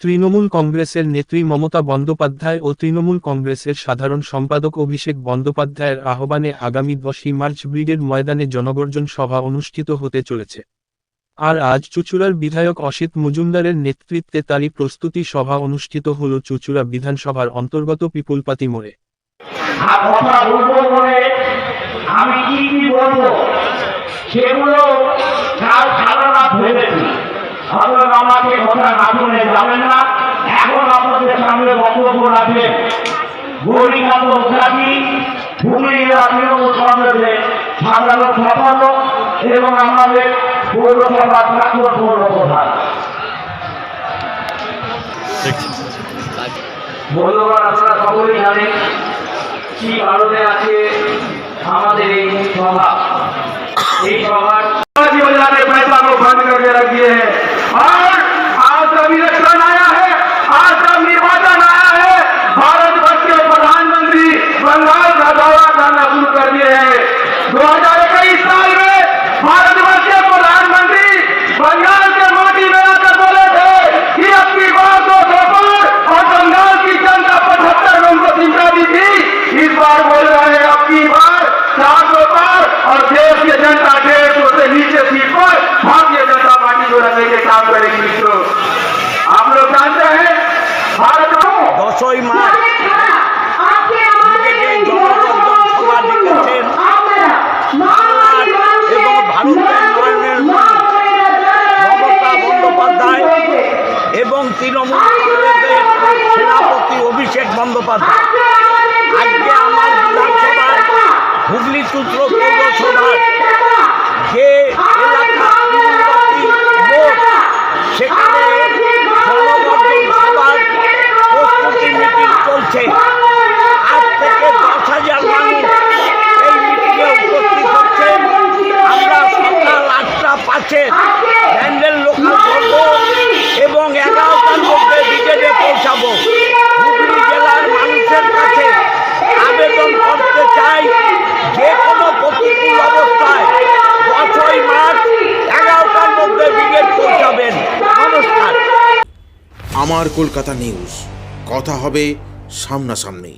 তৃণমূল কংগ্রেসের নেত্রী মমতা বন্দ্যোপাধ্যায় ও তৃণমূল কংগ্রেসের সাধারণ সম্পাদক অভিষেক বন্দ্যোপাধ্যায়ের আহ্বানে আগামী দশই মার্চ ব্রিগেড ময়দানে জনগর্জন সভা অনুষ্ঠিত হতে চলেছে। আর আজ চুচুড়ার বিধায়ক অসিত মজুমদারের নেতৃত্বে তারই প্রস্তুতি সভা অনুষ্ঠিত হল চুচুড়া বিধানসভার অন্তর্গত পিপুলপাতি মোড়ে। সেগুলো হজরত না। এখন সামনে বক্তব্য রাখবেন গৌরীকান্ত মুখার্জি সাধারণ সভাপত এবং আমাদের আপনারা সকলেই জানেন কি কারণে আছে আমাদের এই সভা। এই সভার জীবন প্রায় পাগল ভাগ রাখিয়ে আর দশই মার্চ সভা ডেকেছেন এবং ভারতের নয়নের মমতা বন্দ্যোপাধ্যায় এবং তৃণমূল কংগ্রেসের সেনাপতি অভিষেক বন্দ্যোপাধ্যায়। আজকে আমার চলছে আজ থেকে দশ হাজার মানুষ এই মিটিংয়ে উপস্থিত হচ্ছেন। আমরা সকাল আটটা পাঁচে ব্যান্ডেল লোকাল করব এবং এগারোটার মধ্যে ব্রিগেডে পৌঁছাবো। হুগলি জেলার মানুষের কাছে আবেদন করতে চাই যে কোনো প্রতিকূল অবস্থায় দশই মার্চ এগারোটার মধ্যে ব্রিগেড পৌঁছাবেন। নমস্কার। আমার কলকাতা নিউজ। কথা হবে সামনাসামনি